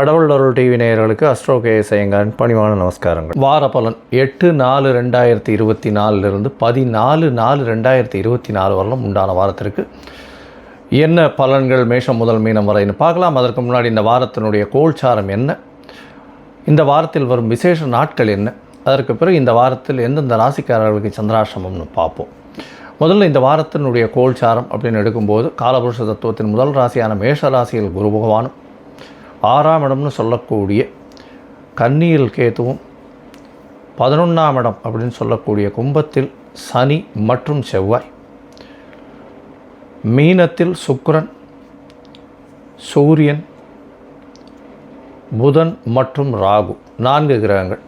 கடவுள் அருள் டிவி நேயர்களுக்கு அஸ்ட்ரோ கே ஐயங்காரின் பணிவான நமஸ்காரங்கள். வார பலன் எட்டு நாலு ரெண்டாயிரத்தி இருபத்தி நாலுலேருந்து பதினாலு நாலு ரெண்டாயிரத்தி இருபத்தி நாலு வரலும் உண்டான வாரத்திற்கு என்ன பலன்கள் மேஷம் முதல் மீனம் வரைன்னு பார்க்கலாம். அதற்கு முன்னாடி இந்த வாரத்தினுடைய கோல்சாரம் என்ன? இந்த வாரத்தில் வரும் விசேஷ நாட்கள் என்ன? அதற்கு பிறகு இந்த வாரத்தில் எந்தெந்த ராசிக்காரர்களுக்கு சந்திராசிரமம்னு பார்ப்போம். முதல்ல இந்த வாரத்தினுடைய கோல்சாரம் அப்படின்னு எடுக்கும்போது காலபுருஷ தத்துவத்தின் முதல் ராசியான மேஷ ராசியில் குரு பகவானும் ஆறாம் இடம்னு சொல்லக்கூடிய கன்னியில் கேதுவும் பதினொன்றாம் இடம் அப்படின்னு சொல்லக்கூடிய கும்பத்தில் சனி மற்றும் செவ்வாய். மீனத்தில் சுக்கரன் சூரியன் புதன் மற்றும் ராகு நான்கு கிரகங்கள்.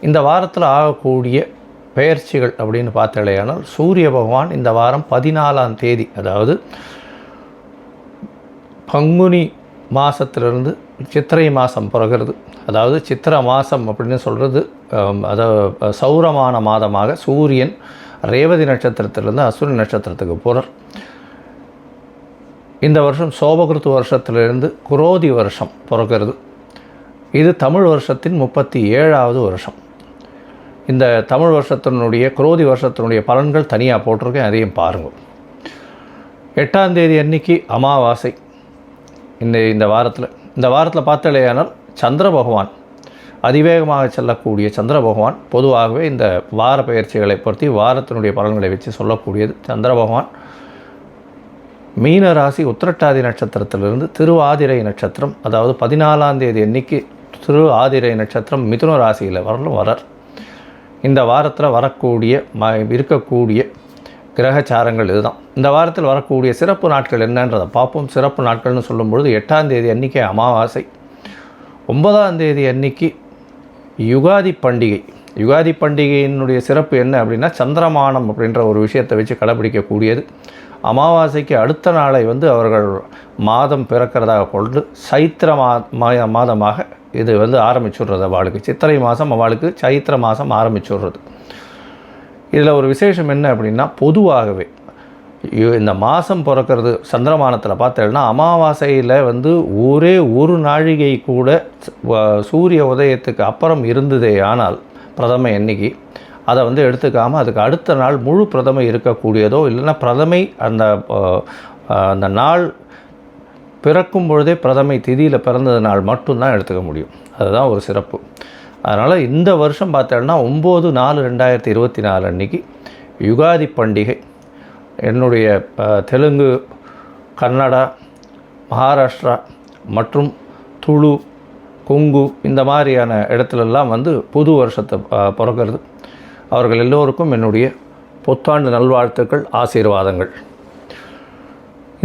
இந்த வாரத்தில் ஆகக்கூடிய பெயர்ச்சிகள் அப்படின்னு பார்த்தாலேயானால் சூரிய பகவான் இந்த வாரம் பதினாலாம் தேதி அதாவது பங்குனி மாதத்துலேருந்து சித்திரை மாதம் பிறகுறது. அதாவது சித்திர மாதம் அப்படின்னு சொல்கிறது அதாவது சௌரமான மாதமாக சூரியன் ரேவதி நட்சத்திரத்திலிருந்து அசுரி நட்சத்திரத்துக்கு போகிறார் இந்த வருஷம் சோபகிருத்து வருஷத்திலிருந்து குரோதி வருஷம் பிறக்கிறது. இது தமிழ் வருஷத்தின் முப்பத்தி ஏழாவது வருஷம். இந்த தமிழ் வருஷத்தினுடைய குரோதி வருஷத்தினுடைய பலன்கள் தனியாக போட்டிருக்கேன் அதையும் பாருங்கள் எட்டாம் தேதி அன்னைக்கு அமாவாசை. இந்த இந்த வாரத்தில் இந்த வாரத்தில் பார்த்தாலேயானால் சந்திர பகவான் அதிவேகமாக செல்லக்கூடிய சந்திர பகவான் பொதுவாகவே இந்த வார பயிற்சிகளை பொறுத்தி வாரத்தினுடைய பலன்களை வச்சு சொல்லக்கூடியது சந்திர பகவான். மீன ராசி உத்திரட்டாதி நட்சத்திரத்திலிருந்து திருவாதிரை நட்சத்திரம் அதாவது பதினாலாம் தேதி அன்னைக்கு திரு ஆதிரை நட்சத்திரம் மிதுன ராசியில் வரலும் வரார். இந்த வாரத்தில் வரக்கூடிய ம இருக்கக்கூடிய கிரகச்சாரங்கள் இதுதான். இந்த வாரத்தில் வரக்கூடிய சிறப்பு நாட்கள் என்னன்றதை பார்ப்போம். சிறப்பு நாட்கள்னு சொல்லும்பொழுது எட்டாம் தேதி அன்றைக்கி அமாவாசை. ஒன்பதாம் தேதி அன்னைக்கு யுகாதி பண்டிகை. யுகாதி பண்டிகையினுடைய சிறப்பு என்ன அப்படின்னா சந்திரமானம் அப்படின்ற ஒரு விஷயத்தை வச்சு கடைபிடிக்கக்கூடியது. அமாவாசைக்கு அடுத்த நாளை வந்து அவர்கள் மாதம் பிறக்கிறதாக கொண்டு சைத்திர மா மாதமாக இது வந்து ஆரம்பிச்சுடுறது அவளுக்கு. சித்திரை மாதம் அவளுக்கு சைத்திர மாதம் ஆரம்பிச்சுடுறது. இதில் ஒரு விசேஷம் என்ன அப்படின்னா பொதுவாகவே இந்த மாதம் பிறக்கிறது சந்திரமானத்தில் பார்த்தேன்னா அமாவாசையில் வந்து ஒரே ஒரு நாழிகை கூட சூரிய உதயத்துக்கு அப்புறம் இருந்ததே ஆனால் பிரதமை எண்ணிக்கை அதை வந்து எடுத்துக்காமல் அதுக்கு அடுத்த நாள் முழு பிரதமை இருக்கக்கூடியதோ இல்லைன்னா பிரதமை அந்த அந்த நாள் பிறக்கும் பொழுதே பிரதமை திதியில் பிறந்ததுனால் மட்டும்தான் எடுத்துக்க முடியும். அதுதான் ஒரு சிறப்பு. அதனால் இந்த வருஷம் பார்த்தோம்னா ஒம்பது நாலு ரெண்டாயிரத்தி இருபத்தி நாலு அன்றைக்கி யுகாதி பண்டிகை. என்னுடைய தெலுங்கு கன்னடா மகாராஷ்டிரா மற்றும் துளு கொங்கு இந்த மாதிரியான இடத்துலலாம் வந்து புது வருஷத்தை பிறக்கிறது. அவர்கள் எல்லோருக்கும் என்னுடைய புத்தாண்டு நல்வாழ்த்துக்கள் ஆசீர்வாதங்கள்.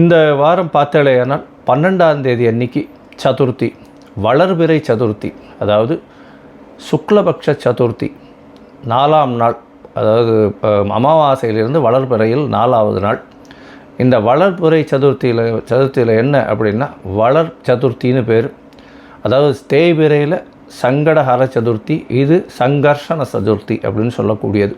இந்த வாரம் பார்த்தாலேயானால் பன்னெண்டாம் தேதி அன்னைக்கு சதுர்த்தி வளர்பிறை சதுர்த்தி. அதாவது சுக்லபக்ஷ சதுர்த்தி நாலாம் நாள் அதாவது அமாவாசையிலிருந்து வளர்பிறையில் நாலாவது நாள். இந்த வளர்பிறை சதுர்த்தியில் சதுர்த்தியில் என்ன அப்படின்னா வளர் சதுர்த்தின்னு பேர். அதாவது தேய்பிறையில் சங்கடஹர சதுர்த்தி இது சங்கர்ஷண சதுர்த்தி அப்படின்னு சொல்லக்கூடியது.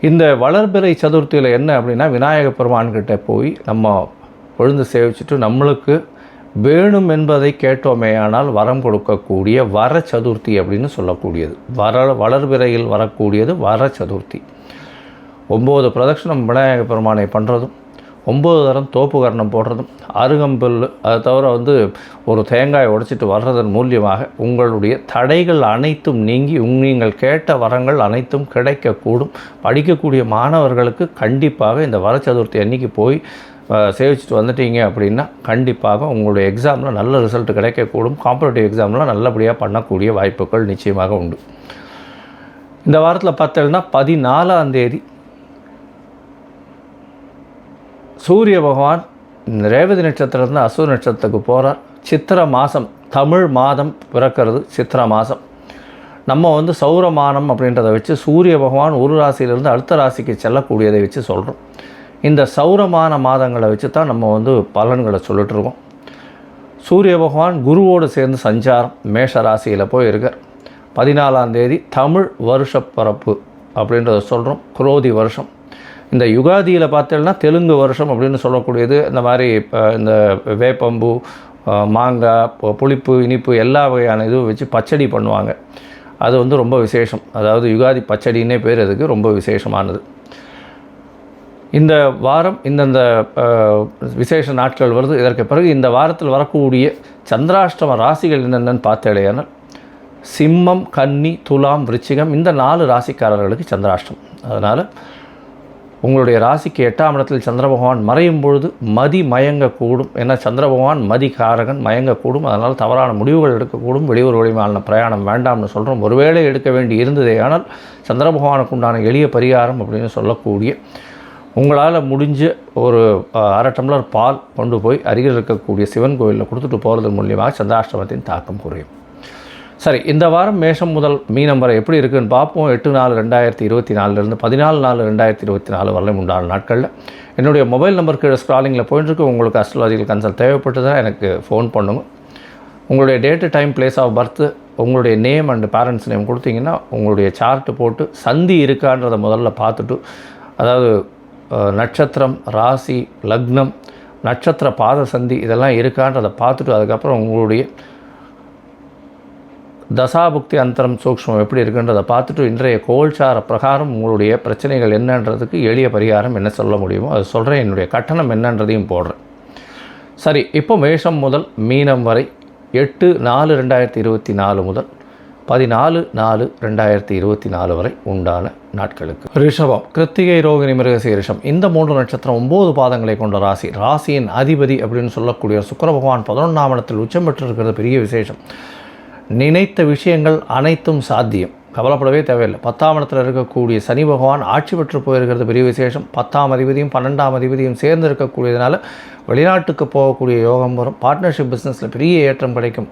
இந்த வளர்பிறை சதுர்த்தியில் என்ன அப்படின்னா விநாயகப் பெருமான்கிட்ட போய் நம்ம பொழுது சேவிச்சுட்டு நம்மளுக்கு வேணும் என்பதை கேட்டோமே ஆனால் வரம் கொடுக்கக்கூடிய வர சதுர்த்தி அப்படின்னு சொல்லக்கூடியது. வர வளர்பிறையில் வரக்கூடியது வர சதுர்த்தி ஒம்பது பிரதட்சணம் விநாயக பெருமானை பண்ணுறதும் ஒம்பது தரம் தோப்பு கரணம் போடுறதும் அருகம்புல் அதை தவிர வந்து ஒரு தேங்காய் உடைச்சிட்டு வர்றதன் மூலியமாக உங்களுடைய தடைகள் அனைத்தும் நீங்கி நீங்கள் கேட்ட வரங்கள் அனைத்தும் கிடைக்கக்கூடும். படிக்கக்கூடிய மாணவர்களுக்கு கண்டிப்பாக இந்த வர சதுர்த்தி அன்னைக்கு போய் சேவிச்சுட்டு வந்துட்டீங்க அப்படின்னா கண்டிப்பாக உங்களுடைய எக்ஸாமில் நல்ல ரிசல்ட் கிடைக்கக்கூடும். காம்படேட்டிவ் எக்ஸாம்லாம் நல்லபடியாக பண்ணக்கூடிய வாய்ப்புகள் நிச்சயமாக உண்டு. இந்த வாரத்தில் பார்த்தோம்னா பதினாலாம் தேதி சூரிய பகவான் ரேவதி நட்சத்திரத்துலேருந்து அசுர நட்சத்திரத்துக்கு போகிறார் சித்திர மாதம் தமிழ் மாதம் பிறக்கிறது சித்திர மாதம் நம்ம வந்து சௌரமானம் அப்படின்றத வச்சு சூரிய பகவான் ஒரு ராசியிலிருந்து அடுத்த ராசிக்கு செல்லக்கூடியதை வச்சு சொல்கிறோம் இந்த சௌரமான மாதங்களை வச்சு தான் நம்ம வந்து பலன்களை சொல்லிட்டுருக்கோம். சூரிய பகவான் குருவோடு சேர்ந்து சஞ்சாரம் மேஷ ராசியில் போய் இருக்கார் பதினாலாம் தேதி தமிழ் வருஷ பரப்பு அப்படின்றத சொல்கிறோம் குரோதி வருஷம். இந்த யுகாதியில் பார்த்தோம்னா தெலுங்கு வருஷம் அப்படின்னு சொல்லக்கூடியது. இந்த மாதிரி இந்த வேப்பம்பு மாங்காய் புளிப்பு இனிப்பு எல்லா வகையான இதுவும் வச்சு பச்சடி பண்ணுவாங்க. அது வந்து ரொம்ப விசேஷம். அதாவது யுகாதி பச்சடின்னே பேர் அதுக்கு ரொம்ப விசேஷமானது. இந்த வாரம் இந்தந்த விசேஷ நாட்கள் வருது. இதற்கு பிறகு இந்த வாரத்தில் வரக்கூடிய சந்திராஷ்டம ராசிகள் என்னென்னு பார்த்தேடையானால் சிம்மம் கன்னி துலாம் விருச்சிகம் இந்த நாலு ராசிக்காரர்களுக்கு சந்திராஷ்டம். அதனால் உங்களுடைய ராசிக்கு எட்டாம் இடத்தில் சந்திர பகவான் மறையும் பொழுது மதி மயங்கக்கூடும். ஏன்னா சந்திர பகவான் மதி காரகன் மயங்கக்கூடும். அதனால் தவறான முடிவுகள் எடுக்கக்கூடும். வெளியூர் வழிமான பிரயாணம் வேண்டாம்னு சொல்கிறோம் ஒருவேளை எடுக்க வேண்டி இருந்ததே ஆனால் சந்திர பகவானுக்கு உண்டான எளிய பரிகாரம் அப்படின்னு சொல்லக்கூடிய உங்களால் முடிஞ்ச ஒரு அரை டம்ளர் பால் கொண்டு போய் அருகில் இருக்கக்கூடிய சிவன் கோயிலில் கொடுத்துட்டு போகிறது மூலியமாக சந்திராஷ்டமத்தின் தாக்கம் குறையும். சரி இந்த வாரம் மேஷம் முதல் மீனம் வரை எப்படி இருக்குன்னு பார்ப்போம். எட்டு நாலு ரெண்டாயிரத்தி இருபத்தி நாலுலேருந்து பதினாலு நாலு ரெண்டாயிரத்தி இருபத்தி நாலு வரலையும் உண்டான நாட்களில். என்னுடைய மொபைல் நம்பர் கீழே ஸ்க்ராலிங்கில் போயிட்டுருக்கு உங்களுக்கு அஸ்ட்ராலஜிக்கல் கன்சல்ட் தேவைப்பட்டதுன்னா எனக்கு ஃபோன் பண்ணுங்க. உங்களுடைய date time place of birth உங்களுடைய நேம் அண்ட் பேரண்ட்ஸ் நேம் கொடுத்தீங்கன்னா உங்களுடைய சார்ட்டு போட்டு சந்தி இருக்கான்றதை முதல்ல பார்த்துட்டு அதாவது நட்சத்திரம் ராசி லக்னம் நட்சத்திர பாத சந்தி இதெல்லாம் இருக்கான்றதை பார்த்துட்டு அதுக்கப்புறம் உங்களுடைய தசாபுக்தி அந்தரம் சூக்ஷ்மம் எப்படி இருக்குன்றதை பார்த்துட்டு இன்றைய கோல்சார பிரகாரம் உங்களுடைய பிரச்சனைகள் என்னன்றதுக்கு எளிய பரிகாரம் என்ன சொல்ல முடியுமோ அது சொல்கிறேன் என்னுடைய கட்டணம் என்னன்றதையும் போடுறேன். சரி இப்போ மேஷம் முதல் மீனம் வரை எட்டு நாலு ரெண்டாயிரத்தி இருபத்தி நாலு முதல் பதினாலு நாலு ரெண்டாயிரத்தி இருபத்தி நாலு வரை உண்டான நாட்களுக்கு. ரிஷபம் கிருத்திகை ரோகிணி மிருகசீரிஷம் இந்த மூன்று நட்சத்திரம் ஒம்பது பாதங்களை கொண்ட ராசி. ராசியின் அதிபதி அப்படின்னு சொல்லக்கூடிய சுக்கர பகவான் பதினொன்றாம் இடத்தில் உச்சம் பெற்றிருக்கிறது. பெரிய விசேஷம். நினைத்த விஷயங்கள் அனைத்தும் சாத்தியம். கவலைப்படவே தேவையில்லை. பத்தாம் இடத்துல இருக்கக்கூடிய சனி பகவான் ஆட்சி பெற்று போயிருக்கிறது பெரிய விசேஷம். பத்தாம் அதிபதியும் பன்னெண்டாம் அதிபதியும் சேர்ந்து இருக்கக்கூடியதுனால வெளிநாட்டுக்கு போகக்கூடிய யோகம் வரும். பார்ட்னர்ஷிப் பிஸ்னஸில் பெரிய ஏற்றம் கிடைக்கும்.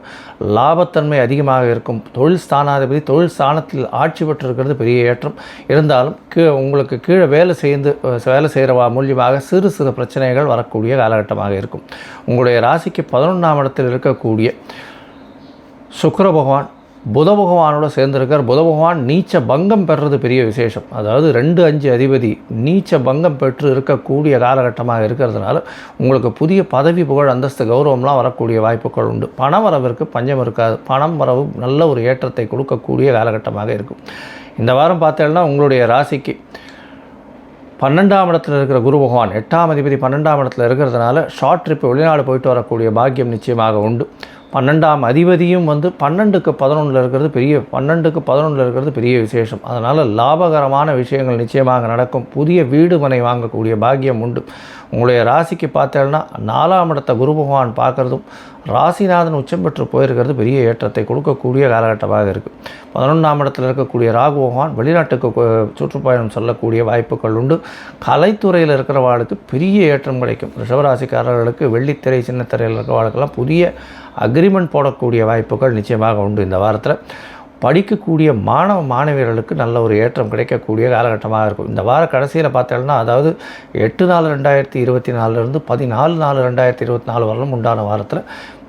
லாபத்தன்மை அதிகமாக இருக்கும். தொழில் ஸ்தானாதிபதி தொழில் ஸ்தானத்தில் ஆட்சி பெற்றிருக்கிறது பெரிய ஏற்றம். இருந்தாலும் கீழே உங்களுக்கு கீழே வேலை செய்து வேலை செய்கிறவா மூலியமாக சிறு சிறு பிரச்சனைகள் வரக்கூடிய காலகட்டமாக இருக்கும். உங்களுடைய ராசிக்கு பதினொன்றாம் இடத்தில் இருக்கக்கூடிய சுக்கர பகவான் புத பகவானோட சேர்ந்திருக்கார். புத பகவான் நீச்ச பங்கம் பெறுறது பெரிய விசேஷம். அதாவது ரெண்டு அஞ்சு அதிபதி நீச்ச பங்கம் பெற்று இருக்கக்கூடிய காலகட்டமாக இருக்கிறதுனால உங்களுக்கு புதிய பதவி புகழ் அந்தஸ்து கௌரவம்லாம் வரக்கூடிய வாய்ப்புகள் உண்டு. பண வரவிற்கு பஞ்சம் இருக்காது. பணம் வரவு நல்ல ஒரு ஏற்றத்தை கொடுக்கக்கூடிய காலகட்டமாக இருக்கும். இந்த வாரம் பார்த்தேன்னா உங்களுடைய ராசிக்கு பன்னெண்டாம் இடத்துல இருக்கிற குரு பகவான் எட்டாம் அதிபதி பன்னெண்டாம் இடத்துல இருக்கிறதுனால ஷார்ட் ட்ரிப் வெளிநாடு போயிட்டு வரக்கூடிய பாக்கியம் நிச்சயமாக உண்டு. பன்னெண்டாம் அதிபதியும் வந்து பன்னெண்டுக்கு பதினொன்றில் இருக்கிறது பெரிய பன்னெண்டுக்கு பதினொன்றில் இருக்கிறது பெரிய விசேஷம். அதனால் லாபகரமான விஷயங்கள் நிச்சயமாக நடக்கும். புதிய வீடு மனை வாங்கக்கூடிய பாக்கியம் உண்டு. உங்களுடைய ராசிக்கு பார்த்தேன்னா நாலாம் இடத்த குரு பகவான் பார்க்குறதும் ராசிநாதன் உச்சம் பெற்று போயிருக்கிறது பெரிய ஏற்றத்தை கொடுக்கக்கூடிய காலகட்டமாக இருக்குது பதினொன்றாம் இடத்தில் இருக்கக்கூடிய ராகு பகவான் வெளிநாட்டுக்கு சுற்றுப்பயணம் செல்லக்கூடிய வாய்ப்புகள் உண்டு. கலைத்துறையில் இருக்கிறவாளுக்கு பெரிய ஏற்றம் கிடைக்கும். ரிஷபராசிக்காரர்களுக்கு வெள்ளித்திரை சின்னத்திரையில் இருக்கிறவாளுக்கெல்லாம் புதிய அக்ரிமெண்ட் போடக்கூடிய வாய்ப்புகள் நிச்சயமாக உண்டு. இந்த வாரத்தில் படிக்கக்கூடிய மாணவ மாணவியர்களுக்கு நல்ல ஒரு ஏற்றம் கிடைக்கக்கூடிய காலகட்டமாக இருக்கும். இந்த வார கடைசியில் பார்த்தோம்னா அதாவது எட்டு நாலு ரெண்டாயிரத்தி இருபத்தி நாலுலேருந்து பதினாலு நாலு ரெண்டாயிரத்தி இருபத்தி நாலு வரலும் உண்டான வாரத்தில்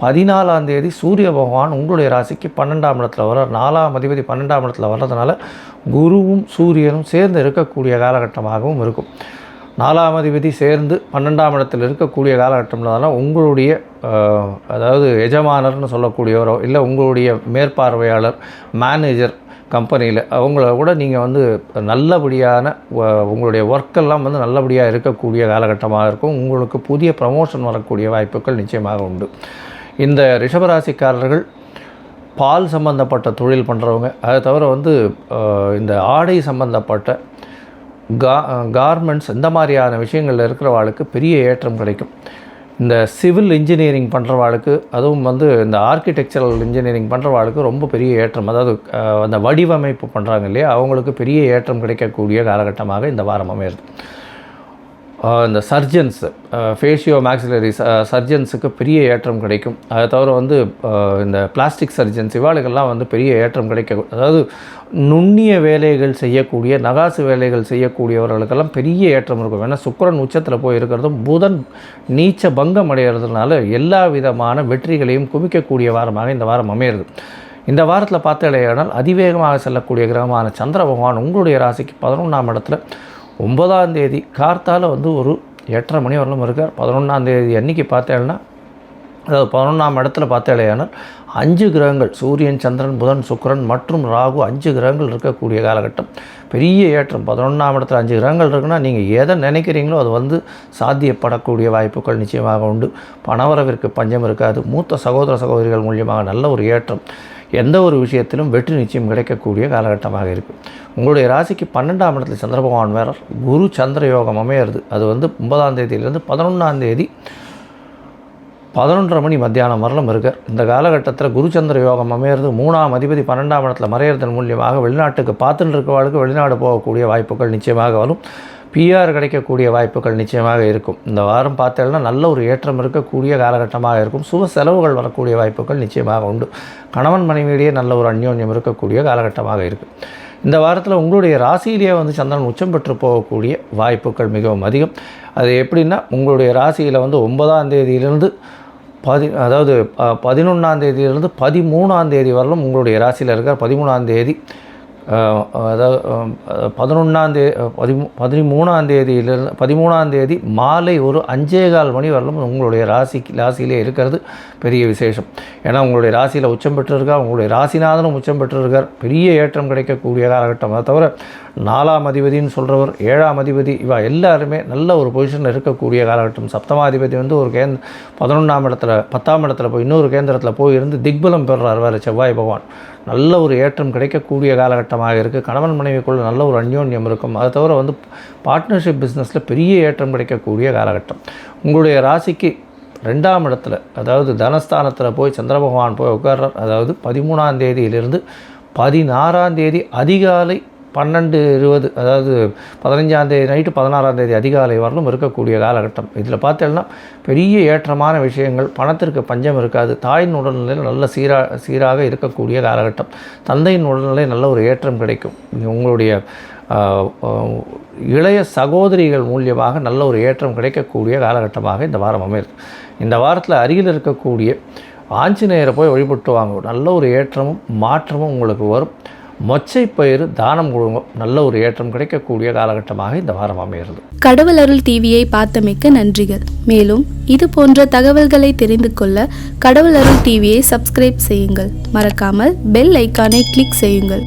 பதினாலாம் தேதி சூரிய பகவான் உங்களுடைய ராசிக்கு பன்னெண்டாம் இடத்துல வர நாலாம் அதிபதி பன்னெண்டாம் இடத்துல வர்றதுனால குருவும் சூரியனும் சேர்ந்து இருக்கக்கூடிய காலகட்டமாகவும் இருக்கும். நாலாம் அதிபதி சேர்ந்து பன்னெண்டாம் இடத்தில் இருக்கக்கூடிய காலகட்டம்னால உங்களுடைய அதாவது எஜமானர்னு சொல்லக்கூடியவரோ இல்லை உங்களுடைய மேற்பார்வையாளர் மேனேஜர் கம்பெனியில் அவங்கள கூட நீங்கள் வந்து நல்லபடியான வ- உங்களுடைய ஒர்க்கெல்லாம் வந்து நல்லபடியாக இருக்கக்கூடிய காலகட்டமாக இருக்கும். உங்களுக்கு புதிய ப்ரமோஷன் வரக்கூடிய வாய்ப்புகள் நிச்சயமாக உண்டு. இந்த ரிஷபராசிக்காரர்கள் பால் சம்பந்தப்பட்ட தொழில் பண்ணுறவங்க அதை தவிர வந்து இந்த ஆடை சம்பந்தப்பட்ட கா கார்மெண்ட்ஸ் இந்த மாதிரியான விஷயங்களில் இருக்கிறவாளுக்கு பெரிய ஏற்றம் கிடைக்கும். இந்த சிவில் இன்ஜினியரிங் பண்ணுறவாளுக்கு அதுவும் வந்து இந்த ஆர்கிடெக்சரல் இன்ஜினியரிங் பண்ணுறவாளுக்கு ரொம்ப பெரிய ஏற்றம். அதாவது அந்த வடிவமைப்பு பண்ணுறாங்க இல்லையா? அவங்களுக்கு பெரிய ஏற்றம் கிடைக்கக்கூடிய காலகட்டமாக இந்த வாரம் அமையிறது. இந்த சர்ஜன்ஸ் ஃபேஷியோ மேக்ஸிலரி சர்ஜன்ஸுக்கு பெரிய ஏற்றம் கிடைக்கும். அதை தவிர வந்து இந்த பிளாஸ்டிக் சர்ஜன்ஸ் இவாளுக்கெல்லாம் வந்து பெரிய ஏற்றம் கிடைக்க அதாவது நுண்ணிய வேலைகள் செய்யக்கூடிய நகாசு வேலைகள் செய்யக்கூடியவர்களுக்கெல்லாம் பெரிய ஏற்றம் இருக்கும். ஏன்னா சுக்கிரன் உச்சத்தில் போய் இருக்கிறதும் புதன் நீச்ச பங்கம் அடைகிறதுனால எல்லா விதமான வெற்றிகளையும் குவிக்கக்கூடிய வாரமாக இந்த வாரம் அமையிறது. இந்த வாரத்தில் பார்த்தடையானால் அதிவேகமாக செல்லக்கூடிய கிரகமான சந்திர பகவான் உங்களுடைய ராசிக்கு பதினொன்றாம் இடத்துல ஒன்பதாம் தேதி கார்த்தால வந்து ஒரு எட்டரை மணி வரலும் இருக்கார். பதினொன்றாம் தேதி அன்னைக்கு பார்த்தேன்னா அதாவது பதினொன்றாம் இடத்துல பார்த்தேலையானால் அஞ்சு கிரகங்கள் சூரியன் சந்திரன் புதன் சுக்கிரன் மற்றும் ராகு அஞ்சு கிரகங்கள் இருக்கக்கூடிய காலகட்டம். பெரிய ஏற்றம். பதினொன்றாம் இடத்துல அஞ்சு கிரகங்கள் இருக்குன்னா நீங்கள் எதை நினைக்கிறீங்களோ அது வந்து சாத்தியப்படக்கூடிய வாய்ப்புகள் நிச்சயமாக உண்டு. பணவரவிற்கு பஞ்சம் இருக்காது. மூத்த சகோதர சகோதரிகள் மூலியமாக நல்ல ஒரு ஏற்றம். எந்த ஒரு விஷயத்திலும் வெற்றி நிச்சயம் கிடைக்கக்கூடிய காலகட்டமாக இருக்குது உங்களுடைய ராசிக்கு பன்னெண்டாம் இடத்துல சந்திர பகவான் வேற குரு சந்திர யோகம் அமையிறது. அது வந்து ஒன்பதாம் தேதியிலேருந்து பதினொன்றாம் தேதி பதினொன்றரை மணி மத்தியானம் வரலும் இருக்கார் இந்த காலகட்டத்தில் குருச்சந்திர யோகம் அமையிறது மூணாம் அதிபதி பன்னெண்டாம் இடத்துல மறையிறதன் மூலியமாக வெளிநாட்டுக்கு பார்த்துட்டு இருக்கவாளுக்கு வெளிநாடு போகக்கூடிய வாய்ப்புகள் நிச்சயமாக வரும். பிஆர் கிடைக்கக்கூடிய வாய்ப்புகள் நிச்சயமாக இருக்கும். இந்த வாரம் பார்த்தேன்னா நல்ல ஒரு ஏற்றம் இருக்கக்கூடிய காலகட்டமாக இருக்கும். சுப செலவுகள் வரக்கூடிய வாய்ப்புகள் நிச்சயமாக உண்டு. கணவன் மனைவியிடையே நல்ல ஒரு அந்யோன்யம் இருக்கக்கூடிய காலகட்டமாக இருக்குது இந்த வாரத்தில் உங்களுடைய ராசியிலேயே வந்து சந்திரன் உச்சம் பெற்று போகக்கூடிய வாய்ப்புகள் மிகவும் அதிகம். அது எப்படின்னா உங்களுடைய ராசியில் வந்து ஒன்பதாம் தேதியிலிருந்து பதி அதாவது பதினொன்றாம் தேதியிலிருந்து பதிமூணாம் தேதி வரலும் உங்களுடைய ராசியில் இருக்கார். பதிமூணாம் தேதி அதாவது பதினொன்றாம் தேதி பதிமூ பதிமூணாம் தேதியிலிருந்து பதிமூணாம் தேதி மாலை ஒரு அஞ்சே கால் மணி வரலும் உங்களுடைய ராசிக்கு ராசியிலே இருக்கிறது. பெரிய விசேஷம். ஏன்னா உங்களுடைய ராசியில் உச்சம் பெற்றிருக்கார். உங்களுடைய ராசிநாதனும் உச்சம் பெற்றிருக்கார். பெரிய ஏற்றம் கிடைக்கக்கூடிய காலகட்டம். அதை தவிர நாலாம் அதிபதின்னு சொல்கிறவர் ஏழாம் அதிபதி இவா எல்லாருமே நல்ல ஒரு பொசிஷனில் இருக்கக்கூடிய காலகட்டம். சப்தமாதிபதி வந்து ஒரு கேந்திர பதினொன்றாம் இடத்துல பத்தாம் இடத்துல போய் இன்னொரு கேந்திரத்தில் போய் இருந்து திக்பலம் பெறுறார் வேறு செவ்வாய் பகவான். நல்ல ஒரு ஏற்றம் கிடைக்கக்கூடிய காலகட்டமாக இருக்குது கணவன் மனைவிக்குள்ள நல்ல ஒரு அந்யோன்யம் இருக்கும். அதை தவிர வந்து பார்ட்னர்ஷிப் பிஸ்னஸில் பெரிய ஏற்றம் கிடைக்கக்கூடிய காலகட்டம். உங்களுடைய ராசிக்கு ரெண்டாம் இடத்துல அதாவது தனஸ்தானத்தில் போய் சந்திர பகவான் போய் உட்கார்றார். அதாவது பதிமூணாம் தேதியிலிருந்து பதினாறாம் தேதி அதிகாலை பன்னெண்டு இருபது அதாவது பதினஞ்சாந்தேதி நைட்டு பதினாறாம் தேதி அதிகாலை வரலும் இருக்கக்கூடிய காலகட்டம். இதில் பார்த்தேன்னா பெரிய ஏற்றமான விஷயங்கள் பணத்திற்கு பஞ்சம் இருக்காது தாயின் உடல்நிலையில் நல்ல சீரா சீராக இருக்கக்கூடிய காலகட்டம். தந்தையின் உடல்நிலை நல்ல ஒரு ஏற்றம் கிடைக்கும். உங்களுடைய இளைய சகோதரிகள் மூலியமாக நல்ல ஒரு ஏற்றம் கிடைக்கக்கூடிய காலகட்டமாக இந்த வாரம் அமையுது இந்த வாரத்தில் அருகில் இருக்கக்கூடிய ஆஞ்சநேயரை போய் வழிபட்டு வாங்க. நல்ல ஒரு ஏற்றமும் மாற்றமும் உங்களுக்கு வரும். மொச்சை பயிறு தானம் கொடுங்க. நல்ல ஒரு ஏற்றம் கிடைக்கக்கூடிய காலகட்டமாக இந்த வாரம் அமைகிறது. கடவுள் அருள் டிவியை பார்த்தமைக்க நன்றிகள். மேலும் இது போன்ற தகவல்களை தெரிந்து கொள்ள கடவுள் அருள் டிவியை சப்ஸ்கிரைப் செய்யுங்கள். மறக்காமல் பெல் ஐக்கானை கிளிக் செய்யுங்கள்.